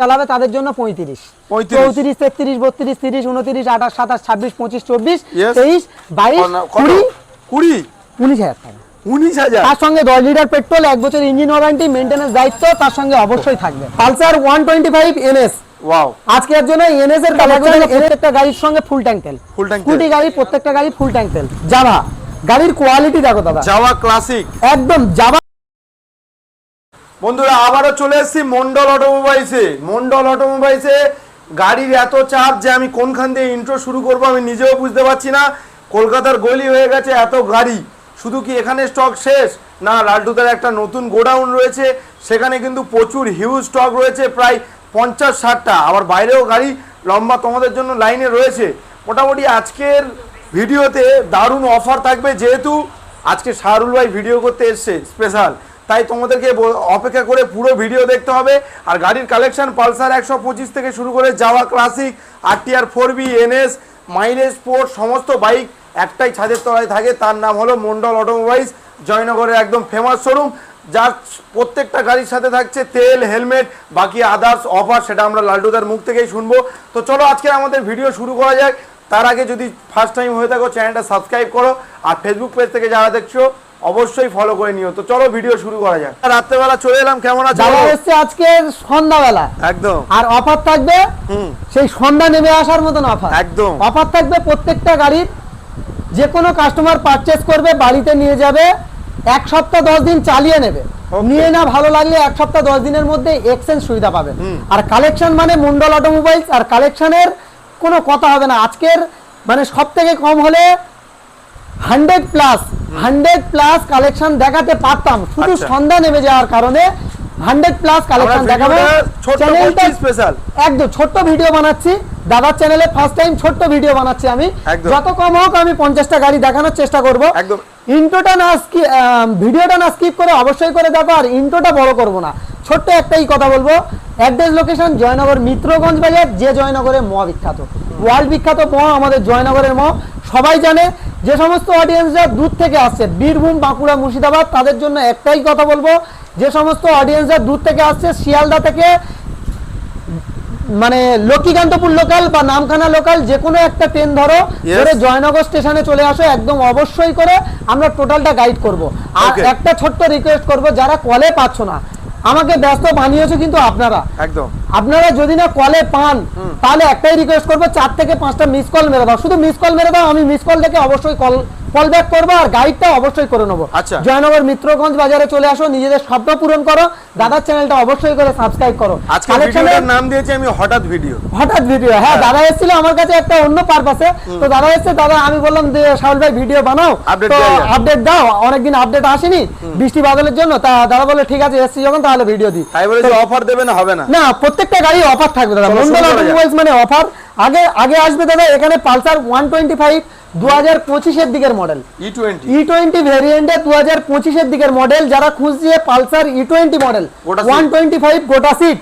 চালাবে তাদের জন্য পঁয়ত্রিশ। চৌত্রিশ তেত্রিশ বত্রিশ তিরিশ উনত্রিশ আঠাশ সাতাশ ছাব্বিশ পঁচিশ চব্বিশ তেইশ বাইশ কুড়ি কুড়ি? উনিশ হাজার টাকা। উনিশ হাজার? তার সঙ্গে দশ লিটার পেট্রোল এক বছর ইঞ্জিন ওয়ারেন্টি মেনটেন্যান্স দায়িত্ব তার সঙ্গে অবশ্যই থাকবে। Pulsar one twenty five NS আজকের জন্য এনএস এর প্রত্যেকটা গাড়ির সঙ্গে ফুল ট্যাঙ্ক তেল। Tank তেল। স্কুটি গাড়ি প্রত্যেকটা গাড়ি ফুল ট্যাঙ্ক তেল। জাভা গাড়ির কোয়ালিটি দেখো দাদা। যাওয়া ক্লাসিক একদম জাভা বন্ধুরা, আবারও চলে এসেছি মন্ডল অটোমোবাইলসে। মন্ডল অটোমোবাইলসে গাড়ির এত চাপ যে আমি কোনখান দিয়ে ইন্ট্রো শুরু করব আমি নিজেও বুঝতে পারছি না। কলকাতার গলি হয়ে গেছে এত গাড়ি। শুধু কি এখানে স্টক শেষ? না, লালটুদার একটা নতুন গোডাউন রয়েছে। সেখানে কিন্তু প্রচুর হিউজ স্টক রয়েছে, প্রায় পঞ্চাশ ষাটটা আবার বাইরেও গাড়ি লম্বা তোমাদের জন্য লাইনে রয়েছে। মোটামুটি আজকের ভিডিওতে দারুণ অফার থাকবে যেহেতু আজকে শাহরুল ভাই ভিডিও করতে এসছে স্পেশাল তাই তোমাদেরকে অপেক্ষা করে পুরো ভিডিও দেখতে হবে। আর গাড়ির কালেকশন পালসার একশো পঁচিশ থেকে শুরু করে যাওয়া classic R T R four B NS mileage sport সমস্ত বাইক একটাই ছাদের তলায় থাকে। তার নাম হলো মন্ডল অটোমোবাইলস জয়নগরের একদম ফেমাস শোরুম যার প্রত্যেকটা গাড়ির সাথে থাকছে তেল হেলমেট বাকি আদার্স অফার সেটা আমরা লালটুদার মুখ থেকেই শুনব। তো চলো আজকে আমাদের ভিডিও শুরু করা যাক। তার আগে যদি ফার্স্ট টাইম হয়ে থাকো চ্যানেলটা সাবস্ক্রাইব করো। আর ফেসবুক পেজ থেকে যারা দেখছ অবশ্যই ফলো করে নিও। তো চলো ভিডিও শুরু করা যাক। রাত্রেবেলা চলে এলাম কেমন আছো? যারা এসছে আজকে সন্ধ্যাবেলা। একদম। আর অফার থাকবে সেই সন্ধ্যা নেমে আসার মতন অফার। একদম। অফার থাকবে প্রত্যেকটা গাড়ির যে কোনো কাস্টমার পারচেস করবে বাড়িতে নিয়ে যাবে এক সপ্তাহ দশ দিন চালিয়ে নেবে. নিয়ে না ভালো লাগলে এক সপ্তাহ দশ দিনের মধ্যে এক্সচেঞ্জ সুবিধা পাবে আর কালেকশন মানে মন্ডল অটোমোবাইলস আর কালেকশনের কোনো কথা হবে না। আজকের মানে সব থেকে কম হলে hundred plus hundred plus collection দেখাতে পারতাম। শুধু আচ্ছা। সন্ধ্যা নেমে যাওয়ার কারণে হান্ড্রেড প্লাস কালেকশন দেখাবো। চ্যানেলটা স্পেশাল একদম ছোট্ট ভিডিও বানাচ্ছি। দাদার চ্যানেলে ফার্স্ট টাইম ছোট্ট ভিডিও বানাচ্ছি আমি। যত কম হোক আমি পঞ্চাশটা গাড়ি দেখানোর চেষ্টা করব। একদম। ইন্ট্রোটা না ভিডিওটা না স্কিপ করে অবশ্যই করে দেখো আর ইন্ট্রোটা বড় করব না। ছোট্ট একটাই কথা বলব। অ্যাড্রেস লোকেশন জয়নগর মিত্রগঞ্জ বাজার যে জয়নগরে ম বিখ্যাত ওয়ার্ল্ড বিখ্যাত ম আমাদের জয়নগরের ম সবাই জানে যে সমস্ত অডিয়েন্সরা দূর থেকে আসছে। বীরভূম বাঁকুড়া মুর্শিদাবাদ তাদের জন্য একটাই কথা বলব যে সমস্ত অডিয়েন্সরা দূর থেকে আসছে শিয়ালদা থেকে মানে লক্ষ্মীকান্তপুর লোকাল বা নামখানা লোকাল যে কোনো একটা ট্রেন ধরো ধরে জয়নগর স্টেশনে চলে আসো একদম অবশ্যই করে আমরা টোটালটা গাইড করব। আর একটা ছোট্ট রিকোয়েস্ট করব যারা কলে পাচ্ছ না আমাকে ব্যস্ত বানিয়েছো কিন্তু আপনারা। একদম। আপনারা যদি না কলে পান তাহলে একটাই রিকোয়েস্ট করব চার থেকে পাঁচটা মিস কল মেরে দাও। শুধু মিস কল মেরে দাও আমি মিস কল দেখে অবশ্যই কল কল ব্যাক করব আর গাইডটা অবশ্যই করে নেব। আচ্ছা। জয়নগর মিত্রগঞ্জ বাজারে চলে আসো নিজেদের স্বপ্ন পূরণ করো দাদার চ্যানেলটা অবশ্যই করে সাবস্ক্রাইব করো। আজকে ভিডিওটার নাম দিয়েছি আমি হঠাৎ ভিডিও হঠাৎ ভিডিও হ্যাঁ দাদা এসেছিল আমার কাছে একটা অন্য পারপাসে তো দাদা এসেছে দাদা আমি বললাম যে শাহুল ভাই ভিডিও বানাও। তো আপডেট দাও অনেকদিন আপডেট আসেনি। বৃষ্টি বাদলের জন্য তা দাদা বলে ঠিক আছে এসছি যখন তাহলে ভিডিও দিই। তাই বলে অফার দেবে না হবে না। না প্রত্যেকটা গাড়ি অফার থাকবে দাদা। মন্ডল অটোমোবাইলস মানে অফার আগে আগে আসবে দাদা এখানে পালসার ওয়ান টোয়েন্টি ফাইভ দু হাজার পঁচিশের দিকের model E twenty E twenty ভেরিয়েন্টে দু হাজার পঁচিশের দিকের মডেল যারা খুঁজছে Pulsar E twenty model one twenty five গোটা সিট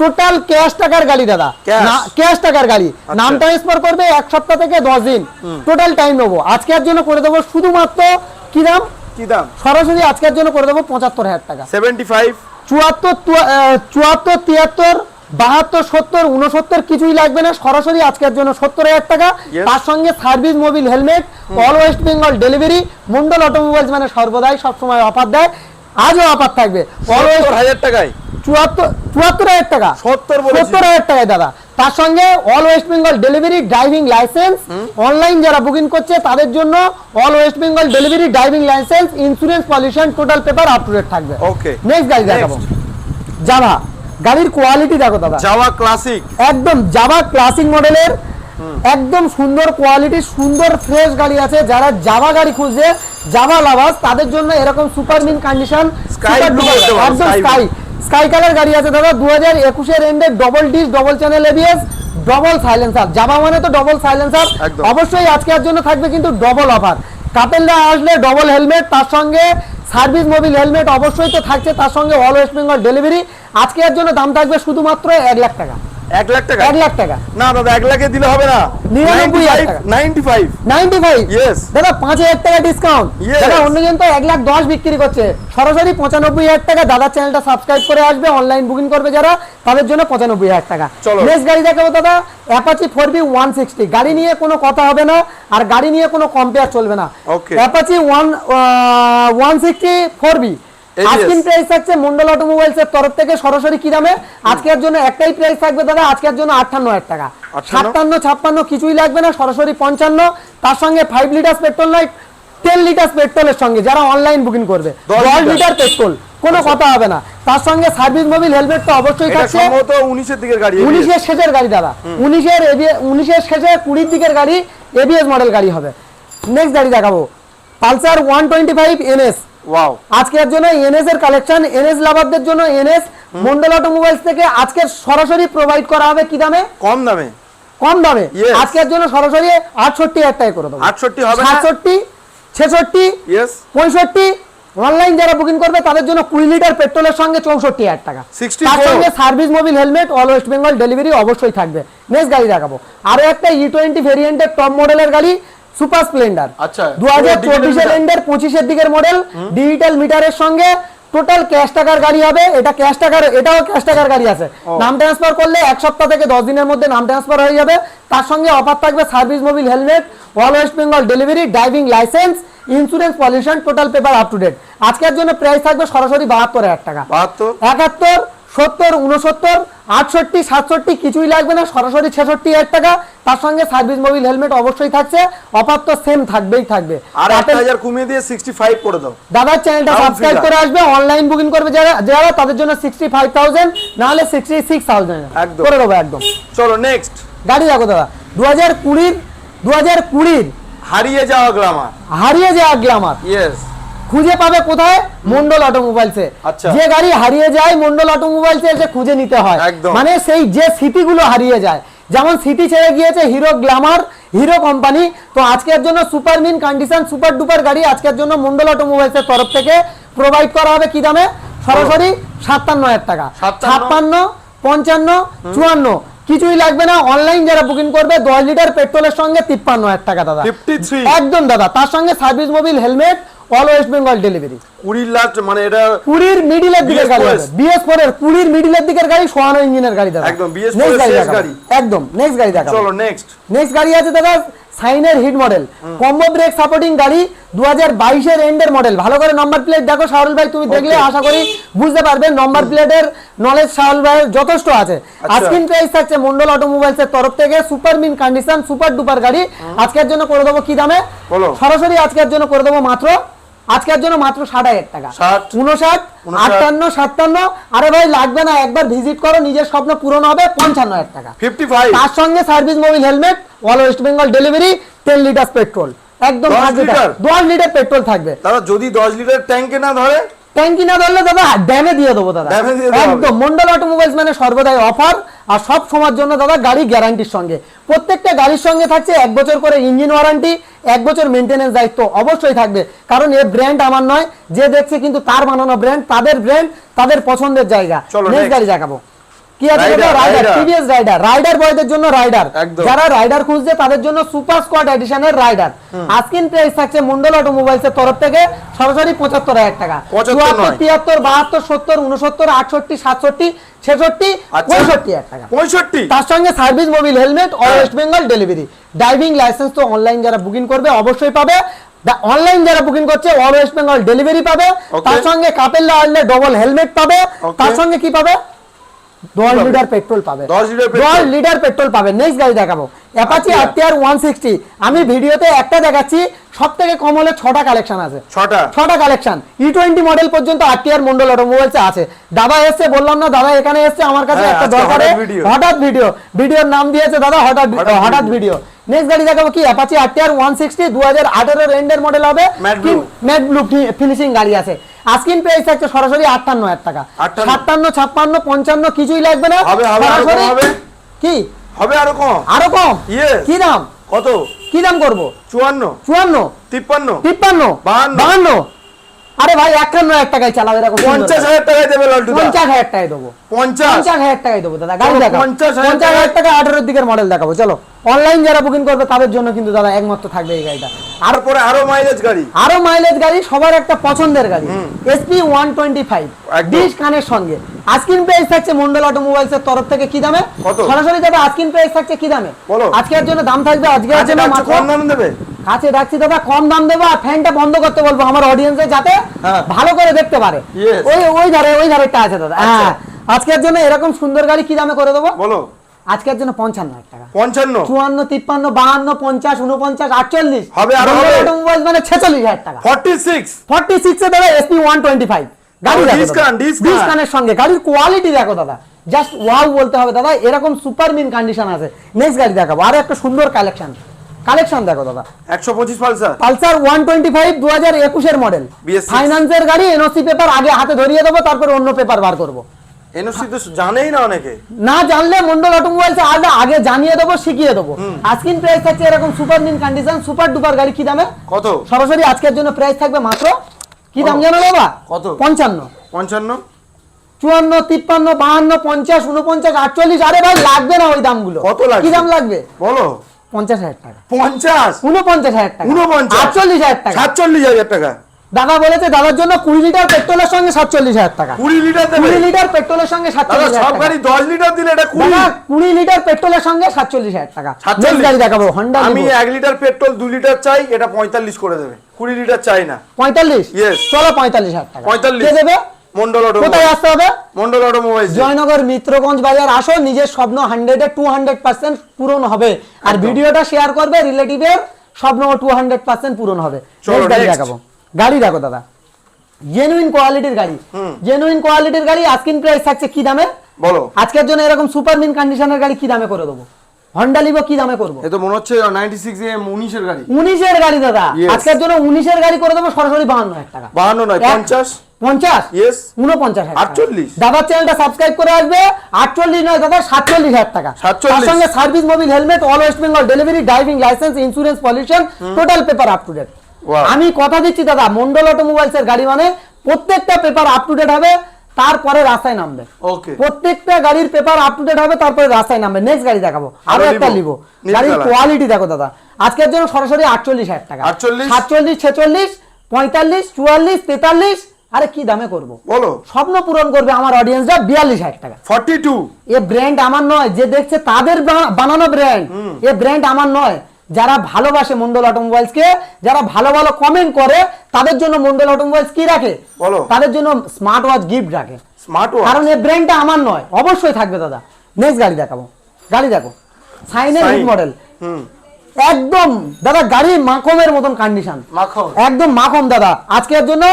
টোটাল ক্যাশ টাকার গাড়ি দাদা। ক্যাশ টাকার গাড়ি। আচ্ছা। নাম ট্রান্সফার করবে এক সপ্তাহ থেকে দশ দিন। টোটাল টাইম নেব। আজকের জন্য করে দেবো শুধুমাত্র কি দাম? কি দাম? সরাসরি আজকের জন্য করে দেবো পঁচাত্তর হাজার টাকা। সেভেন্টি ফাইভ চুয়াত্তর চুয়াত্তর তিয়াত্তর বাহাত্তর সত্তর উনসত্তর কিছুই লাগবে না। সরাসরি আজকের জন্য সত্তর হাজার টাকা। তার সঙ্গে service mobil helmet all West Bengal delivery Mondal automobiles মানে সর্বদাই সবসময় অফার দেয়। আজও অফার থাকবে। অল ওয়েস্ট হাজার টাকায়? চুয়াত্তর চুয়াত্তর হাজার টাকা। সত্তর সত্তর হাজার টাকায় দাদা। তার সঙ্গে all West Bengal delivery driving licence online যারা বুকিং করছে তাদের জন্য all West Bengal delivery driving licence insurance pollution total paper up to date থাকবে। Okay. নেক্সট গাড়ি দেখাবো। জাভা গাড়ির কোয়ালিটি দেখো দাদা। যাওয়া ক্লাসিক একদম জাভা ক্লাসিক মডেলের একদম সুন্দর কোয়ালিটি সুন্দর ফ্রেশ গাড়ি আছে। যারা জাভা গাড়ি খুঁজছে জাভা লাভাস তাদের জন্য এরকম সুপার মিন কন্ডিশন বলতে পারো, একদম স্কাই স্কাই কালার গাড়ি আছে দাদা দু হাজার একুশের এন্ডে double disc double channel ABS double silencer Jawa মানে তো ডবল সাইলেন্সার। অবশ্যই আজকের জন্য থাকবে কিন্তু ডবল অফার কাপেলরা আসলে ডবল হেলমেট তার সঙ্গে সার্ভিস মোবিল হেলমেট অবশ্যই তো থাকছে, তার সঙ্গে অল ওয়েস্ট বেঙ্গল ডেলিভারি আজকে এর জন্য দাম থাকবে শুধুমাত্র এক লাখ টাকা। এক লাখ টাকা। এক লাখ টাকা। না দাদা এক লাখে দিলে হবে না। নিরানব্বই নাইনটি ফাইভ নাইনটি ফাইভ. দাদা পাঁচ হাজার টাকা ডিসকাউন্ট দাদা অন্যজন তো এক লাখ দশ বিক্রি করছে। সরাসরি পঁচানব্বই হাজার টাকা চ্যানেলটা সাবস্ক্রাইব করে আসবে অনলাইন বুকিং করবে যারা তাদের জন্য পঁচানব্বই হাজার টাকা। চলো। নেক্সট গাড়ি দেখাবো দাদা Apache four B one sixty গাড়ি নিয়ে কোনো কথা হবে না আর গাড়ি নিয়ে কোনো কম্পেয়ার চলবে না। Apache one one sixty four B আজকিন price থাকছে মন্ডল অটোমোবাইলস এর তরফ থেকে সরাসরি কি দামে? আজকের জন্য একটাই প্রাইস থাকবে দাদা আজকের জন্য আটান্ন হাজার টাকা। সাতান্ন ছাপ্পান্ন কিছুই লাগবে না সরাসরি পঞ্চান্ন। তার সঙ্গে five litre petrol ten litre পেট্রোলের সঙ্গে যারা অনলাইন বুকিং করবে। দশ লিটার। লিটার পেট্রোল কোনো কথা হবে না। তার সঙ্গে সার্ভিস মোবিল হেলমেট তো অবশ্যই থাকছে। উনিশের দিকের গাড়ি উনিশের শেষের গাড়ি দাদা। উনিশের উনিশের শেষে কুড়ির দিকের গাড়ি এবিএস মডেল গাড়ি হবে। নেক্সট গাড়ি দেখাবো। Pulsar one twenty five NS wow আজকের জন্য এনএস এর কালেকশন এনএস লাভারদের জন্য এনএস মন্ডল অটোমোবাইলস থেকে আজকে সরাসরি প্রোভাইড করা হবে কি দামে? কম দামে। কম দামে? আজকের জন্য সরাসরি আটষট্টি হাজার টাকা করে দেবো। 68 হবে না? সাতষট্টি ছেষট্টি ইয়েস পঁয়ষট্টি অনলাইন যারা বুকিং করবে তাদের জন্য কুড়ি লিটার পেট্রোলের সঙ্গে চৌষট্টি হাজার টাকা। 64 তার সঙ্গে service mobil helmet all West Bengal delivery অবশ্যই থাকবে। নেক্সট গাড়ি দেখাবো। আরও একটা ই টোয়েন্টি ভেরিয়েন্টের টপ মডেলের গাড়ি সুপার স্প্লেন্ডার। আচ্ছা, দু হাজার চব্বিশের এন্ডের পঁচিশের দিকের মডেল ডিজিটাল মিটারের সঙ্গে টোটাল ক্যাশ টাকার গাড়ি হবে। এটা ক্যাশ টাকার এটাও ক্যাশ টাকার গাড়ি আছে। নাম ট্রান্সফার করলে এক সপ্তাহ থেকে দশ দিনের মধ্যে নাম ট্রান্সফার হয়ে যাবে। তার সঙ্গে অফার থাকবে service mobil helmet all West Bengal delivery driving licence insurance pollution total paper up to date আজকের জন্য প্রাইস থাকবে সরাসরি বাহাত্তর হাজার টাকা। বাহাত্তর? একাত্তর সত্তর উনসত্তর আটষট্টি সাতষট্টি কিছুই লাগবে না সরাসরি ছেষট্টি হাজার টাকা। তার সঙ্গে সার্ভিস মোবিল হেলমেট অবশ্যই থাকছে অফার তো সেম থাকবেই থাকবে। আর Apple- হাজার কমিয়ে দিয়ে সিক্সটি ফাইভ করে দাও। দাদার চ্যানেলটা সাবস্ক্রাইব করে আসবে অনলাইন বুকিং করবে যারা যারা তাদের জন্য সিক্সটি ফাইভ থাউজেন্ড নাহলে সিক্সটি সিক্স থাউজেন্ড একদম। করে দেবো একদম। চলো নেক্সট গাড়ি দেখো দাদা দু হাজার কুড়ির দু হাজার কুড়ির হারিয়ে যাওয়া গ্লামার হারিয়ে যাওয়া গ্লামার ইয়েস খুঁজে পাবে কোথায়? মন্ডল অটোমোবাইলসে আচ্ছা। যে গাড়ি হারিয়ে যায় মন্ডল অটোমোবাইলসে এসে খুঁজে নিতে হয়। মানে সেই যে স্মৃতিগুলো হারিয়ে যায়। যেমন সিটি ছেড়ে গিয়েছে হিরো গ্ল্যামার হিরো কোম্পানি তো আজকের জন্য super mint condition super duper গাড়ি আজকের জন্য মন্ডল অটোমোবাইলসের তরফ থেকে প্রোভাইড করা হবে কি দামে? সরাসরি সাতান্ন হাজার টাকা। ছাপ্পান্ন পঞ্চান্ন চুয়ান্ন। কিছুই লাগবে না অনলাইন যারা বুকিং করবে দশ লিটার পেট্রোলের সঙ্গে তিপ্পান্ন হাজার টাকা দাদা। একদম দাদা। তার সঙ্গে service Mobil helmet all West Bengal delivery কুড়ির লাস্ট মানে এটা কুড়ির মিডিলের দিকের গাড়ি বিএস ফোর এর কুড়ির মিডিলের দিকের গাড়ি সোয়ানো ইঞ্জিনের গাড়ি দাদা। একদম, BS4 Next গাড়ি। একদম নেক্সট গাড়ি দেখাবো। চলো নেক্সট নেক্সট গাড়ি আছে দাদা সাইনের hit model combo brake supporting গাড়ি দু হাজার বাইশের এন্ডের মডেল ভালো করে নম্বর প্লেট দেখো শাহুল ভাই তুমি দেখলে আশা করি বুঝতে পারবে নম্বর প্লেটের নলেজ শাহুল ভাইয়ের যথেষ্ট আছে। আচ্ছা। আজকিন প্রাইস থাকছে মন্ডল অটোমোবাইলস এর তরফ থেকে super mint condition super duper গাড়ি। আজকের জন্য করে দেবো কি দামে? সরাসরি আজকের জন্য করে দেবো মাত্র আজকের জন্য মাত্র ষাট হাজার টাকা। উনষাট। আটান্ন সাতান্ন। আরে ভাই লাগবে না একবার ভিজিট করো নিজের স্বপ্ন পূরণ হবে পঞ্চান্ন হাজার টাকা। ফিফটি ফাইভ তার সঙ্গে service Mobil helmet all West Bengal delivery ten litre petrol একদম? দশ লিটার পেট্রোল থাকবে। তারা যদি দশ লিটার ট্যাঙ্কে না ধরে ট্যাঙ্কি না ধরলে দাদা ড্যামে দিয়ে দেবো দাদা। একদম মন্ডল অটোমোবাইলস মানে সর্বদাই অফার আর সব সময়ের জন্য দাদা গাড়ি গ্যারান্টির সঙ্গে। প্রত্যেকটা গাড়ির সঙ্গে থাকছে এক বছর করে ইঞ্জিন ওয়ারেন্টি এক বছর মেনটেনেন্স দায়িত্ব অবশ্যই থাকবে। কারণ এ ব্র্যান্ড আমার নয় যে দেখছে কিন্তু তার বানানো ব্র্যান্ড তাদের ব্র্যান্ড তাদের পছন্দের জায়গা। নেক্সট গাড়ি দেখাবো। রাইডার বয়দের জন্য রাইডার যারা রাইডার খুঁজছে তাদের জন্য সুপার স্কোয়াড এডিশনের রাইডার আজকিন প্রাইস থাকছে মন্ডল অটোমোবাইলস এর তরফ থেকে সরাসরি পঁচাত্তর হাজার টাকা। চুয়াত্তর তিয়াত্তর বাহাত্তর সত্তর উনসত্তর আটষট্টি সাতষট্টি ছেষট্টি আচ্ছা। পঁয়ষট্টি হাজার টাকা। পঁয়ষট্টি? তার সঙ্গে service Mobil helmet all. West Bengal delivery driving licence তো অনলাইন যারা বুকিং করবে অবশ্যই পাবে। অনলাইন যারা বুকিং করছে অল ওয়েস্ট বেঙ্গল ডেলিভারি পাবে। তার সঙ্গে কাপেল ডবল হেলমেট পাবে। তার সঙ্গে কি পাবে? দশ পাবে? লিটার পেট্রোল পাবে। 10 লিটার পেট্রোল? পাবে। নেক্সট গাড়ি দেখাবো। অ্যাপাচি আচ্ছা। আরটিআর আমি ভিডিওতে একটা দেখাচ্ছি কম হলে ছটা কালেকশন আছে। ছটা? ছটা কালেকশন ই টোয়েন্টি মডেল পর্যন্ত আরটিআর মন্ডল অটোমোবাইলস আছে। দাদা এসছে বললাম না দাদা এখানে এসছে আমার কাছে হ্যাঁ, একটা দরকারে হঠাৎ ভিডিও ভিডিওর নাম দিয়েছে দাদা হঠাৎ হঠাৎ ভিডিও নেক্সট গাড়ি দেখাবো কি? অ্যাপাচি আরটিআর ওয়ান সিক্সটি দু হাজার আঠেরোর এন্ডের মডেল হবে। ম্যাট ব্লু ফিনিশিং গাড়ি আছে। আস্কিন প্রাইস থাকছে সরাসরি আটান্ন হাজার টাকা। 58 সাতান্ন ছাপ্পান্ন পঞ্চান্ন কিছুই লাগবে না। সরাসরি হবে। কি? হবে আরও কম? আরও কম। কি দাম? কত? কি দাম করব? চুয়ান্ন। চুয়ান্ন। তিপ্পান্ন। তিপ্পান্ন। বাহান্ন। বাহান্ন। আরে ভাই একান্ন হাজার টাকায় চালাও এরকম পঞ্চাশ হাজার টাকায় দেবে লালটু পঞ্চাশ হাজার টাকায় দেবো। পঞ্চাশ। পঞ্চাশ হাজার টাকায় দেবো দাদা গাড়ি দেখাবো পঞ্চাশ হাজার পঞ্চাশ হাজার টাকা আঠারোর দিকের মডেল দেখাবো চলো। অনলাইন যারা বুকিং করবে তাদের জন্য কিন্তু দাদা একমাত্র থাকবে এই গাড়িটা। আর মাইলেজ গাড়ি। আরও মাইলেজ গাড়ি সবার একটা পছন্দের গাড়ি। SP one twenty five. Dish কানের সঙ্গে। আজকিন প্রাইস থাকছে মন্ডল অটোমোবাইলস এর তরফ থেকে কি দামে? সরাসরি যাবে আজকিন প্রাইস থাকছে কি দামে? আজকের জন্য দাম থাকবে আচ্ছা জন্য ডাকছো, মাত্র দেবে? কাছে ডাকছি দাদা কম দাম দেবো আর ফ্যানটা বন্ধ করতে বলব আমার অডিয়েন্সে যাতে হ্যাঁ। ভালো করে দেখতে পারে। ওই ওই ধারে ওই ধারেটা আছে দাদা। আচ্ছা। হ্যাঁ। আজকের জন্য এরকম সুন্দর গাড়ি কি দামে করে দেবো? বলো। আজকের জন্য পঞ্চান্ন হাজার টাকা। পঞ্চান্ন? চুয়ান্ন তিপ্পান্ন বাহান্ন পঞ্চাশ উনপঞ্চাশ আটচল্লিশ। হবে, আরও হবে। মানে ছেচল্লিশ হাজার টাকা। ফর্টি সিক্স ফর্টি সিক্স দাদা এসপি ওয়ান টোয়েন্টি ফাইভ গাড়ি। ডিসকানের সঙ্গে। গাড়ির কোয়ালিটি দেখো দাদা। জাস্ট ওয়াও বলতে হবে দাদা। এরকম সুপার মিন কন্ডিশন আছে। নেক্সট গাড়ি দেখাবো। আর একটা সুন্দর কালেকশন কালেকশন দেখো দাদা। একশো পঁচিশ Pulsar. Pulsar one twenty five দু হাজার একুশের মডেল ফাইন্যান্সের গাড়ি এনওসি পেপার আগে হাতে ধরিয়ে দেবো তারপর অন্য পেপার বার করব। এনওসি তো জানেই না অনেকে। না জানলে মন্ডল অটোমোবাইলস আগে আগে জানিয়ে দেবো শিখিয়ে দেবো। আজকিন প্রাইস থাকছে এরকম super mint condition super duper গাড়ি কি দামে? কত? সরাসরি আজকের জন্য প্রাইস থাকবে মাত্র কি দাম জানো বাবা? কত? পঞ্চান্ন। পঞ্চান্ন? চুয়ান্ন তিপ্পান্ন বাহান্ন পঞ্চাশ উনপঞ্চাশ আটচল্লিশ আরে ভাই লাগবে না ওই দামগুলো। কত লাগবে? কি দাম লাগবে? বলো। পঞ্চাশ হাজার টাকা। পঞ্চাশ? উনপঞ্চাশ হাজার টাকা। উনপঞ্চাশ। আটচল্লিশ হাজার টাকা। সাতচল্লিশ হাজার টাকা। দাদা বলেছে দাদার জন্য কুড়ি লিটার পেট্রোলের সঙ্গে সাতচল্লিশ হাজার টাকা। কুড়ি লিটার কুড়ি লিটার পেট্রোলের সঙ্গে সাতচল্লিশ সব গাড়ি দশ লিটার দিলে এটা কুড়ি কুড়ি লিটার পেট্রোলের সঙ্গে সাতচল্লিশ হাজার টাকা। 47 Next গাড়ি দেখাবো হন্ডা আমি এক লিটার পেট্রোল দু লিটার চাই এটা পঁয়তাল্লিশ করে দেবে। কুড়ি লিটার চাই না। পঁয়তাল্লিশ. চলো পঁয়তাল্লিশ হাজার টাকা। 45 কে দেবে? মন্ডল অটো কোথায় আসতে হবে? মন্ডল অটোমোবাইলস জয়নগর মিত্রগঞ্জ বাজার। আসো নিজের স্বপ্ন হান্ড্রেডে টু হান্ড্রেড পার্সেন্ট পূরণ হবে। আর ভিডিওটা শেয়ার করবে রিলেটিভের স্বপ্ন টু হান্ড্রেড পার্সেন্ট পূরণ হবে। গাড়ি দেখাবো। গাড়ি দেখো দাদা। জেনুইন কোয়ালিটির গাড়ি। জেনুইন কোয়ালিটির গাড়ি আজকিন প্রাইস থাকছে কি দামে? বলো। আজকের জন্য এরকম সুপার মিন কন্ডিশনের গাড়ি কি দামে করে দেবো? হন্ডা লিভো কি দামে করব? এ তো মনে হচ্ছে নাইনটি সিক্স এম উনিশের গাড়ি। উনিশের গাড়ি দাদা। আজকের জন্য উনিশের গাড়ি করে দেবো সরাসরি বাহান্ন হাজার টাকা। বাহান্ন নয় এক- পঞ্চাশ? পঞ্চাশ ইয়েস উনপঞ্চাশ হাজার টাকা। 48 দাদার চ্যানেলটা সাবস্ক্রাইব করে আসবে। আটচল্লিশ নয় দাদা সাতচল্লিশ হাজার টাকা। তার সঙ্গে service Mobil helmet all West Bengal delivery driving licence insurance pollution total paper up to date আমি কথা দিচ্ছি দাদা মন্ডল অটোমোবাইলস এর গাড়ি মানে প্রত্যেকটা পেপার আপ টু ডেট হবে তারপরে রাস্তায় নামবে। ওকে প্রত্যেকটা গাড়ির পেপার আপ টু ডেট হবে তারপরে রাস্তায় নামবে। নেক্সট গাড়ি দেখাবো। আরও একটা নিবো। গাড়ির কোয়ালিটি দেখো দাদা। আজকের জন্য সরাসরি আটচল্লিশ হাজার টাকা। 48 সাতচল্লিশ ছেচল্লিশ পঁয়তাল্লিশ চুয়াল্লিশ তেতাল্লিশ আরে কি দামে করব? বলো। স্বপ্ন পূরণ করবে আমার অডিয়েন্সরা বিয়াল্লিশ হাজার টাকা। ফর্টি টু এ ব্র্যান্ড আমার নয় যে দেখছে তাদের বানানো ব্র্যান্ড এ ব্র্যান্ড আমার নয়। যারা ভালোবাসে মন্ডল অটোমোবাইলস কে যারা ভালো ভালো কমেন্ট করে তাদের জন্য মন্ডল অটোমোবাইলস কি রাখে? বলো। তাদের জন্য স্মার্ট ওয়াচ গিফট রাখে। স্মার্ট কারণ এই ব্র্যান্ডটা আমার নয় অবশ্যই থাকবে দাদা। নেক্সট গাড়ি দেখাবো। গাড়ি দেখো। সাইনের। হিট মডেল হুম। একদম দাদা গাড়ি মাখমের মতন কন্ডিশন মাখন একদম মাখম দাদা। আজকের জন্য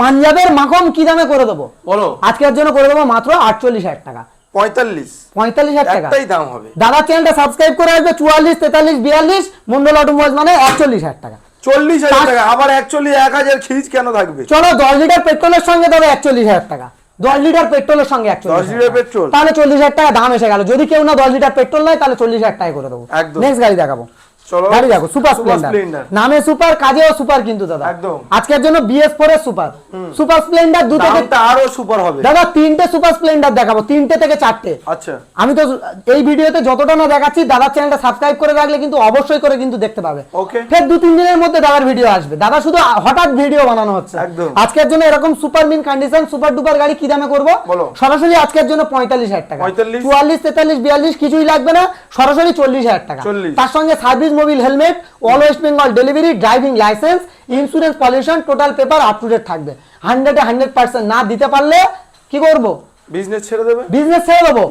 পাঞ্জাবের মাখম কি দামে করে দেবো? বলো। আজকের জন্য করে দেবো মাত্র আটচল্লিশ হাজার টাকা। পঁয়তাল্লিশ। পঁয়তাল্লিশ হাজার টাকা। একটাই দাম হবে। দাদা চ্যানেলটা সাবস্ক্রাইব করে আসবে চুয়াল্লিশ তেতাল্লিশ বিয়াল্লিশ মন্ডল অটোমোবাইল মানে একচল্লিশ হাজার টাকা। চল্লিশ হাজার টাকা আবার অ্যাকচুয়ালি এক হাজার খিচ কেন থাকবে? চলো দশ লিটার পেট্রোলের সঙ্গে দাদা একচল্লিশ হাজার টাকা। দশ লিটার পেট্রোলের সঙ্গে একচল্লিশ দশ লিটার পেট্রোল। তাহলে চল্লিশ হাজার টাকা দাম এসে গেল। যদি কেউ না দশ লিটার পেট্রোল নয় তাহলে চল্লিশ হাজার টাকা করে দেবো। নেক্সট গাড়ি দেখাবো। গাড়ি দেখো সুপার স্প্লেন্ডার নামে সুপার কাজেও সুপার কিন্তু দাদা। একদম। আজকের জন্য এর সুপার সুপার স্প্লেন্ডার দু থেকে আরও সুপার হবে। দাদা তিনটে সুপার স্প্লেন্ডার দেখাবো তিনটে থেকে চারটে। আচ্ছা। আমি তো এই ভিডিওতে যতটা না দেখাচ্ছি দাদার চ্যানেলটা সাবস্ক্রাইব করে রাখলে কিন্তু অবশ্যই করে কিন্তু দেখতে পাবে। Okay. ফের দু তিন দিনের মধ্যে দাদার ভিডিও আসবে। দাদা শুধু হঠাৎ ভিডিও বানানো হচ্ছে। একদম। আজকের জন্য এরকম super mint condition super duper গাড়ি কি দামে করব? সরাসরি আজকের জন্য পঁয়তাল্লিশ হাজার টাকা। 45 চুয়াল্লিশ তেতাল্লিশ বিয়াল্লিশ কিছুই লাগবে না সরাসরি চল্লিশ হাজার টাকা। তার সঙ্গে service Mobil helmet all West Bengal delivery driving licence insurance pollution total paper up to date থাকবে। হান্ড্রেডে হান্ড্রেড পার্সেন্ট না দিতে পারলে কি করব? বিজনেস ছেড়ে দেবে? বিজনেস ছেড়ে দেবো।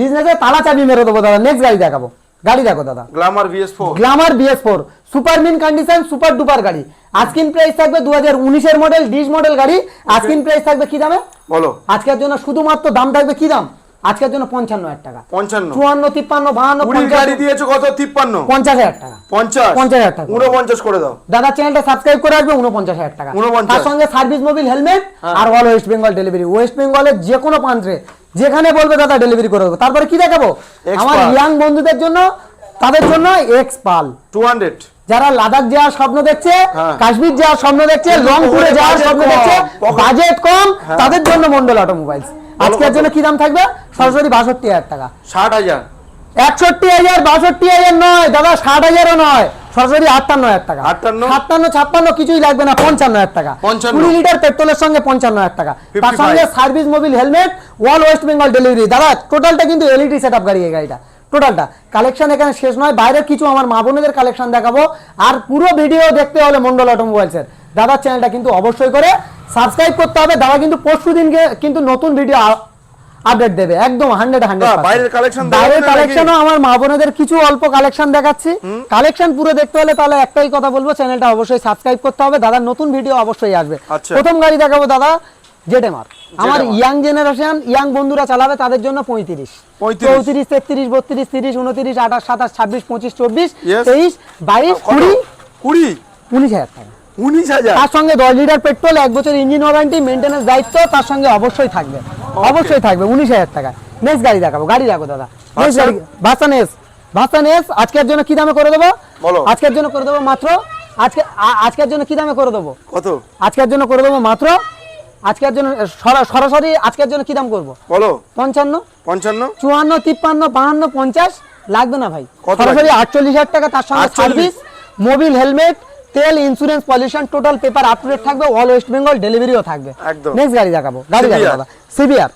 বিজনেসে তালা চাবি মেরে দেবো দাদা। নেক্সট গাড়ি দেখাবো। গাড়ি দেখো দাদা। Glamour BS four Glamour BS four super mint condition super duper গাড়ি। আজকিন প্রাইস থাকবে দু হাজার উনিশের মডেল ডিশ মডেল গাড়ি। আজকিন প্রাইস থাকবে কি দামে? বলো। আজকের জন্য শুধুমাত্র দাম থাকবে কি দাম? আজকের জন্য পঞ্চান্ন হাজার টাকা। পঞ্চান্ন। চুয়ান্ন তিপ্পান্ন বাহান্ন গাড়ি দিয়েছ কত? তিপ্পান্ন। পঞ্চাশ হাজার টাকা। পঞ্চাশ। পঞ্চাশ হাজার টাকা। উনপঞ্চাশ করে দাও। দাদা চ্যানেলটা সাবস্ক্রাইব করে আসবে উনপঞ্চাশ হাজার টাকা। তার সঙ্গে সার্ভিস মোবিল হেলমেট আর all West Bengal delivery West বেঙ্গলের যে কোনো প্রান্তে যেখানে বলবে দাদা ডেলিভারি করে দেবো। তারপরে কি দেখাবো? আমার। ইয়াং বন্ধুদের জন্য তাদের জন্য এক্স পাল টু হান্ড্রেড যারা লাদাখ যাওয়ার স্বপ্ন দেখছে হ্যাঁ। কাশ্মীর যাওয়ার স্বপ্ন দেখছে লং ট্যুরে যাওয়ার স্বপ্ন দেখছে বাজেট কম হ্যাঁ। তাদের জন্য মন্ডল অটোমোবাইলস আজকের জন্য কি দাম থাকবে? সরাসরি বাষট্টি হাজার টাকা। ষাট হাজার। একষট্টি হাজার বাষট্টি হাজার নয়। দাদা ষাট হাজারও নয়। সরাসরি আটান্ন হাজার টাকা? সাতান্ন ছাপ্পান্ন কিছুই লাগবে না পঞ্চান্ন হাজার টাকা। কুড়ি লিটার পেট্রোলের সঙ্গে পঞ্চান্ন হাজার টাকা। তার সঙ্গে service Mobil helmet all West Bengal delivery. দাদা টোটালটা কিন্তু এলইডি সেট আপ গাড়ি এই গাড়িটা। টোটালটা। কালেকশন এখানে শেষ নয়। বাইরের কিছু আমার মা বোনেদের কালেকশন দেখাবো। আর পুরো ভিডিও দেখতে হলে মন্ডল অটোমোবাইলসের। দাদার চ্যানেলটা কিন্তু অবশ্যই করে। সাবস্ক্রাইব করতে হবে দাদা কিন্তু পরশু দিনকে কিন্তু নতুন ভিডিও আপডেট দেবে একদম হান্ড্রেড হান্ড্রেড বাইরের collection বাইরের দেখাবে না নাকি? কালেকশনও আমার মা বোনেদের কিছু অল্প কালেকশন দেখাচ্ছি। কালেকশন পুরো দেখতে হলে তাহলে একটাই কথা বলব চ্যানেলটা অবশ্যই সাবস্ক্রাইব করতে হবে দাদার নতুন ভিডিও অবশ্যই আসবে। আচ্ছা। প্রথম গাড়ি দেখাবো দাদা জেটেমার আমার ইয়াং জেনারেশন ইয়াং বন্ধুরা চালাবে তাদের জন্য পঁয়ত্রিশ। 35 চৌত্রিশ তেত্রিশ বত্রিশ তিরিশ উনত্রিশ আঠাশ সাতাশ ছাব্বিশ পঁচিশ চব্বিশ তেইশ বাইশ? কুড়ি। কুড়ি? উনিশ হাজার টাকা। উনিশ হাজার। তার সঙ্গে দশ লিটার পেট্রোল এক বছর ইঞ্জিন ওয়ারেন্টি মেনটেন্যান্স দায়িত্ব তার সঙ্গে অবশ্যই থাকবে। অবশ্যই থাকবে উনিশ হাজার টাকা। নেক্সট গাড়ি দেখাবো গাড়ি রাখো দাদা। নেক্সট গাড়ি ভার্সন এস ভার্সন এস আজকের জন্য কি দামে করে দেবো? আজকের জন্য করে দেবো মাত্র আজকে আজকের জন্য কি দামে করে দেবো? কত? আজকের জন্য করে দেবো মাত্র আজকের জন্য সরা- সরাসরি আজকের জন্য কি দাম করব? বলো। পঞ্চান্ন। পঞ্চান্ন? চুয়ান্ন তিপ্পান্ন বাহান্ন পঞ্চাশ লাগবে না ভাই। সরাসরি আটচল্লিশ হাজার টাকা তার সঙ্গে 48 সার্ভিস মোবিল হেলমেট তেল insurance pollution total paper up to date থাকবে অল ওয়েস্ট বেঙ্গল ডেলিভারিও থাকবে। একদম। নেক্সট গাড়ি দেখাবো গাড়ি দেখাবো সিবিআর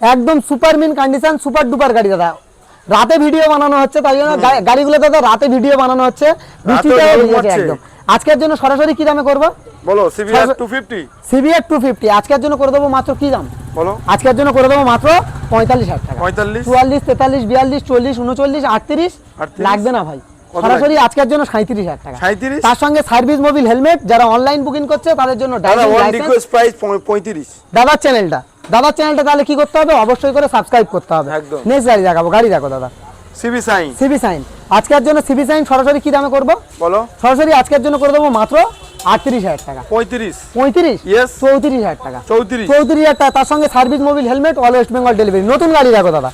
একদম super mint condition super duper গাড়ি দাদা। রাতে ভিডিও বানানো হচ্ছে তাই জন্য গাড়িগুলো দাদা রাতে ভিডিও বানানো হচ্ছে। একদম। আজকের জন্য সরাসরি কি দামে করব? বলো ফিফটি সিবিআর টু ফিফটি আজকের জন্য করে দেবো মাত্র কি দাম? বলো। আজকের জন্য করে দেবো মাত্র পঁয়তাল্লিশ হাজার টাকা। পঁয়তাল্লিশ। চুয়াল্লিশ তেতাল্লিশ বিয়াল্লিশ চল্লিশ উনচল্লিশ আটত্রিশ। 38 লাগবে না ভাই। সরাসরি আজকের জন্য সাঁত্রিশ হাজার টাকা। সাঁইত্রিশ? তার সঙ্গে সার্ভিস মোবিল হেলমেট যারা অনলাইন বুকিং করছে তাদের জন্য দাদা রিকোয়েস্ট প্রাইস পঁয়ত্রিশ। দাদার চ্যানেলটা দাদার চ্যানেলটা তাহলে কি করতে হবে? অবশ্যই করে সাবস্ক্রাইব করতে হবে। একদম। নেক্সট গাড়ি দেখাবো গাড়ি দেখো দাদা। সিবি সাইন সিবি সাইন আজকের জন্য সিবি সাইন সরাসরি কি দামে করব? বলো। সরাসরি আজকের জন্য করে দেবো মাত্র আটত্রিশ হাজার টাকা। পঁয়ত্রিশ। পঁয়ত্রিশ? চৌত্রিশ হাজার টাকা। চৌত্রিশ। চৌত্রিশ হাজার টাকা। তার সঙ্গে service Mobil helmet all West Bengal delivery নতুন গাড়ি দেখো দাদা।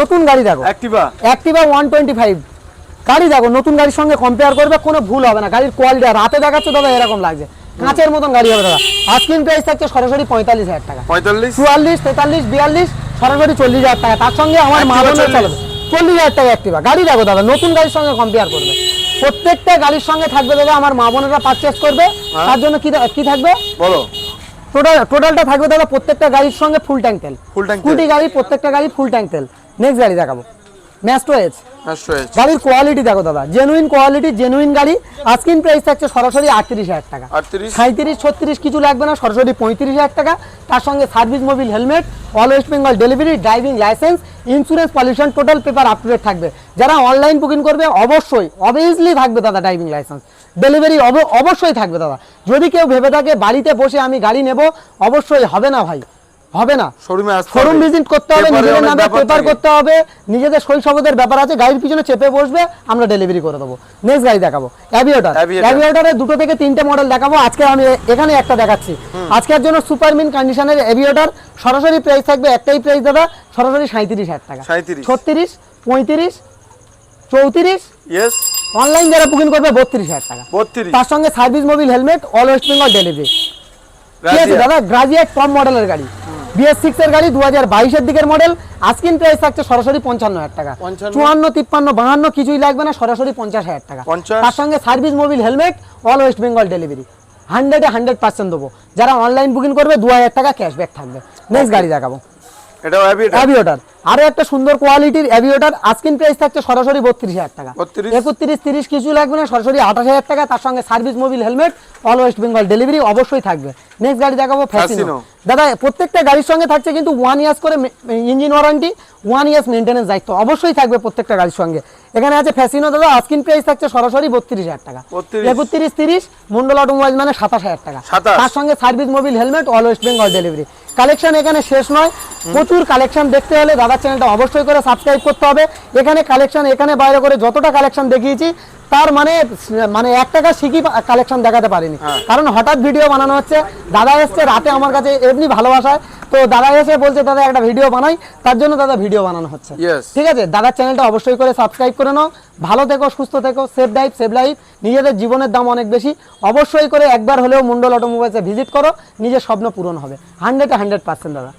নতুন গাড়ি দেখো। Activa Activa one twenty five গাড়ি দেখো নতুন গাড়ির সঙ্গে কম্পেয়ার করবে কোনো ভুল হবে না। গাড়ির কোয়ালিটি রাতে দেখাচ্ছে দাদা এরকম লাগছে। কাঁচের মতন গাড়ি হবে দাদা। আজকিন প্রাইস থাকছে সরাসরি পঁয়তাল্লিশ হাজার টাকা। পঁয়তাল্লিশ? চুয়াল্লিশ তেতাল্লিশ বিয়াল্লিশ সরাসরি চল্লিশ হাজার টাকা। তার সঙ্গে আমার মা Activa বোনের চালাবে। চল্লিশ হাজার টাকা অ্যাক্টিভা গাড়ি দেখো দাদা নতুন গাড়ির সঙ্গে কম্পেয়ার করবে। প্রত্যেকটা গাড়ির সঙ্গে থাকবে দাদা আমার মা বোনেরা পারচেস করবে। হ্যাঁ। তার জন্য কি কি থাকবে? বলো। টোটাল টোটালটা থাকবে দাদা প্রত্যেকটা গাড়ির সঙ্গে ফুল ট্যাঙ্ক তেল। তেল। স্কুটি গাড়ি প্রত্যেকটা গাড়ি ফুল ট্যাঙ্ক তেল। নেক্সট গাড়ি দেখাবো। ম্যাস্টো এজ গাড়ির কোয়ালিটি দেখো দাদা জেনুইন কোয়ালিটি জেনুইন গাড়ি আজকিন প্রাইস থাকছে সরাসরি আটত্রিশ হাজার টাকা। সাঁত্রিশ ছত্রিশ কিছু লাগবে না সরাসরি পঁয়ত্রিশ হাজার টাকা। তার সঙ্গে service Mobil helmet all West Bengal delivery driving licence insurance pollution total paper up to date থাকবে। যারা অনলাইন বুকিং করবে অবশ্যই অবভিয়াসলি থাকবে দাদা ড্রাইভিং লাইসেন্স ডেলিভারি অবশ্যই থাকবে দাদা। যদি কেউ ভেবে থাকে বাড়িতে বসে আমি গাড়ি নেব অবশ্যই হবে না ভাই। হবে না। শোরুমে ভিজিট করতে হবে নিজেদের নামে পেপার করতে হবে নিজেদের শৈশবদের ব্যাপার আছে গাড়ির পিছনে চেপে বসবে আমরা ডেলিভারি করে দেবো। নেক্সট গাড়ি দেখাবো। Aviator Aviator। দুটো থেকে তিনটে মডেল দেখাবো। আজকে আমি এখানে একটা দেখাচ্ছি। আজকের জন্য সুপার মিন কন্ডিশনের অ্যাভিয়েটার সরাসরি প্রাইস থাকবে একটাই প্রাইস দাদা সরাসরি সাঁত্রিশ হাজার টাকা। 37 ছত্রিশ পঁয়ত্রিশ চৌত্রিশ। অনলাইন যারা বুকিং করবে বত্রিশ হাজার টাকা। তার সঙ্গে service Mobil helmet all West Bengal delivery ঠিক আছে দাদা? গ্রাজুয়েট টপ মডেলের গাড়ি। বিএস সিক্স এর গাড়ি দু হাজার বাইশের দিকের মডেল আস্কিন প্রাইস থাকছে সরাসরি পঞ্চান্ন হাজার টাকা চুয়ান্ন তিপ্পান্ন বাহান্ন কিছুই লাগবে না সরাসরি পঞ্চাশ হাজার টাকা। তার সঙ্গে service Mobil helmet all West Bengal delivery হান্ড্রেডে হান্ড্রেড পার্সেন্ট দেবো। যারা অনলাইন বুকিং করবে দু হাজার টাকা ক্যাশব্যাক থাকবে। নেক্সট গাড়ি দেখাবো। এটাও অ্যাভিয়েটার অ্যাভিয়েটার আরও একটা সুন্দর কোয়ালিটির অ্যাভিয়েটার আস্কিন প্রাইস থাকছে সরাসরি বত্রিশ হাজার টাকা। একত্রিশ তিরিশ কিছু লাগবে না সরাসরি আঠাশ হাজার টাকা। তার সঙ্গে service Mobil helmet all West Bengal delivery অবশ্যই থাকবে। নেক্সট গাড়ি দেখাবো ফ্যাসিনো। দাদা প্রত্যেকটা গাড়ির সঙ্গে থাকছে কিন্তু ওয়ান ইয়ার্স করে engine warranty one years maintenance দায়িত্ব। অবশ্যই থাকবে প্রত্যেকটা গাড়ির সঙ্গে। এখানে আছে ফ্যাসিনো দাদা আস্কিন প্রাইস থাকছে সরাসরি বত্রিশ হাজার টাকা। একত্রিশ তিরিশ মন্ডল অটোমোবাইল মানে সাতাশ হাজার টাকা। তার সঙ্গে service Mobil helmet all West Bengal delivery collection এখানে শেষ নয়। প্রচুর কালেকশন দেখতে হলে দাদার চ্যানেলটা অবশ্যই করে সাবস্ক্রাইব করতে হবে। এখানে কালেকশন এখানে বাইরে করে যতটা কালেকশন দেখিয়েছি তার মানে মানে এক টাকা শিখি কালেকশন দেখাতে পারিনি। হ্যাঁ। কারণ হঠাৎ ভিডিও বানানো হচ্ছে দাদা এসছে রাতে আমার কাছে এমনি ভালোবাসায়। তো দাদা এসে বলছে দাদা একটা ভিডিও বানাই। তার জন্য দাদা ভিডিও বানানো হচ্ছে। ঠিক আছে? দাদার চ্যানেলটা অবশ্যই করে সাবস্ক্রাইব করে নাও। ভালো থেকো সুস্থ থেকো সেভ লাইফ সেভ লাইফ নিজেদের জীবনের দাম অনেক বেশি। অবশ্যই করে একবার হলেও মন্ডল অটোমোবাইলসে ভিজিট করো। নিজের স্বপ্ন পূরণ হবে। হান্ড্রেড হান্ড্রেড পার্সেন্ট দাদা।